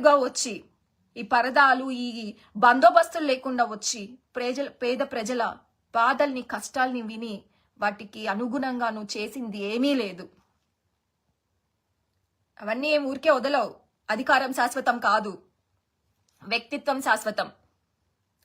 గా వచ్చి ఈ పరదాలు ఈ బందోబస్తులు లేకుండా వచ్చి ప్రజల పేద ప్రజల బాధల్ని కష్టాల్ని విని వాటికి అనుగుణంగా నువ్వు చేసింది ఏమీ లేదు. అవన్నీ ఏం ఊరికే వదలవు. అధికారం శాశ్వతం కాదు. వ్యక్తిత్వం శాశ్వతం.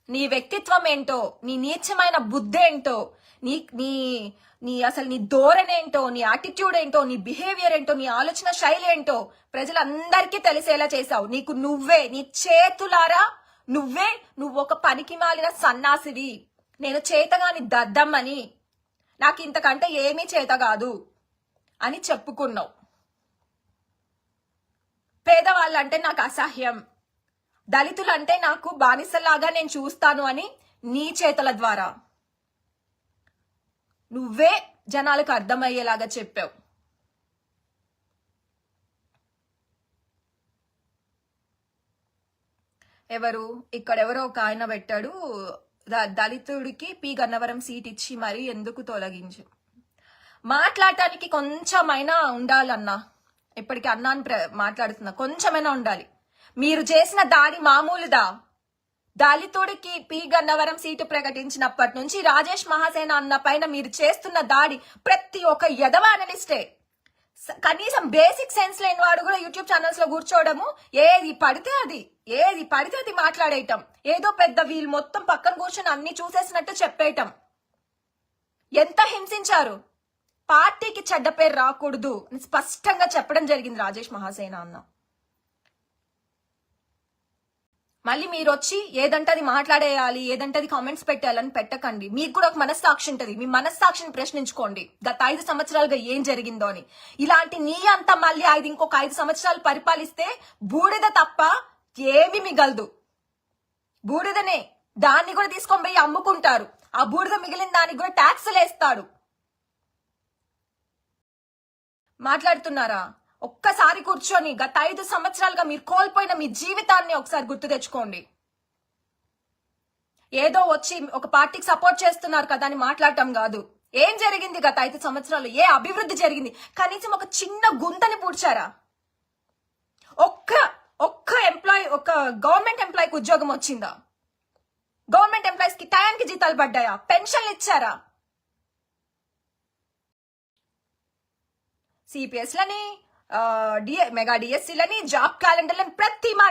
నీ వ్యక్తిత్వం ఏంటో నీ నీచమైన బుద్ధి ఏంటో నీ నీ నీ అసలు నీ ధోరణేంటో నీ యాటిట్యూడ్ ఏంటో నీ బిహేవియర్ ఏంటో నీ ఆలోచన శైలి ఏంటో ప్రజలందరికీ తెలిసేలా చేసావు నీకు నువ్వే నీ చేతులారా నువ్వే నువ్వు ఒక పనికి మాలిన సన్నాసివి. నేను చేతగాని దద్దమ్మని. నాకు ఇంతకంటే ఏమీ చేత కాదు అని చెప్పుకున్నావు. పేదవాళ్ళంటే నాకు అసహ్యం. దళితులంటే నాకు బానిసలాగా నేను చూస్తాను అని నీ చేతల ద్వారా. నువ్వే జనాలకు అర్థమయ్యేలాగా చెప్పావు. ఎవరు? ఇక్కడెవరో ఒక ఆయన పెట్టాడు. ద- దళితుడికి పి గన్నవరం సీట్ ఇచ్చి మరీ ఎందుకు తొలగించు? మాట్లాడటానికి కొంచెమైనా ఉండాలన్నా. ఇప్పటికి అన్నాను ప్ర- మాట్లాడుతున్నా. కొంచెమైనా ఉండాలి. మీరు చేసిన దాడి మామూలుదా? దళితుడికి పి గన్నవరం సీటు ప్రకటించినప్పటి నుంచి రాజేష్ మహాసేన అన్న పైన మీరు చేస్తున్న దాడి ప్రతి ఒక్క యదవ అనలిస్టే కనీసం బేసిక్ సెన్స్ లేని వాడు కూడా యూట్యూబ్ ఛానల్స్లో కూర్చోవడము ఏది పడితే అది. ఏది పడితే అది మాట్లాడేయటం. ఏదో పెద్ద వీళ్ళు మొత్తం పక్కన కూర్చొని అన్ని చూసేసినట్టు చెప్పేయటం. ఎంత హింసించారు? పార్టీకి చెడ్డ పేరు రాకూడదు స్పష్టంగా చెప్పడం జరిగింది రాజేష్ మహాసేన అన్న. మళ్ళీ మీరు వచ్చి ఏదంటే అది మాట్లాడేయాలి ఏదంటే అది కామెంట్స్ పెట్టాలని పెట్టకండి. మీకు కూడా ఒక మనస్సాక్షి ఉంటుంది. మీ మనస్సాక్షిని ప్రశ్నించుకోండి. గత ఐదు సంవత్సరాలుగా ఏం జరిగిందో అని. ఇలాంటి నీ అంతా మళ్ళీ ఐదు ఇంకొక ఐదు సంవత్సరాలు పరిపాలిస్తే బూడిద తప్ప ఏమి మిగలదు. బూడిదనే. దాన్ని కూడా తీసుకొని పోయి అమ్ముకుంటారు. ఆ బూడిద మిగిలిన దానికి కూడా ట్యాక్సులు వేస్తాడు మాట్లాడుతున్నారా? ఒక్కసారి కూర్చొని గత ఐదు సంవత్సరాలుగా మీరు కోల్పోయిన మీ జీవితాన్ని ఒకసారి గుర్తు తెచ్చుకోండి. ఏదో వచ్చి ఒక పార్టీకి సపోర్ట్ చేస్తున్నారు కదా అని మాట్లాడటం కాదు. ఏం జరిగింది గత ఐదు సంవత్సరాలు? ఏ అభివృద్ధి జరిగింది? కనీసం ఒక చిన్న గుంతని పూడ్చారా? ఒక్క ఒక్క ఎంప్లాయ్ ఒక గవర్నమెంట్ ఎంప్లాయీకి ఉద్యోగం వచ్చిందా? గవర్నమెంట్ ఎంప్లాయీస్కి టయానికి జీతాలు పడ్డాయా? పెన్షన్లు ఇచ్చారా? సిపిఎస్లని డిఏ మెగా డిఎస్సీలని జాబ్ క్యాలెండర్లని ప్రతి మాట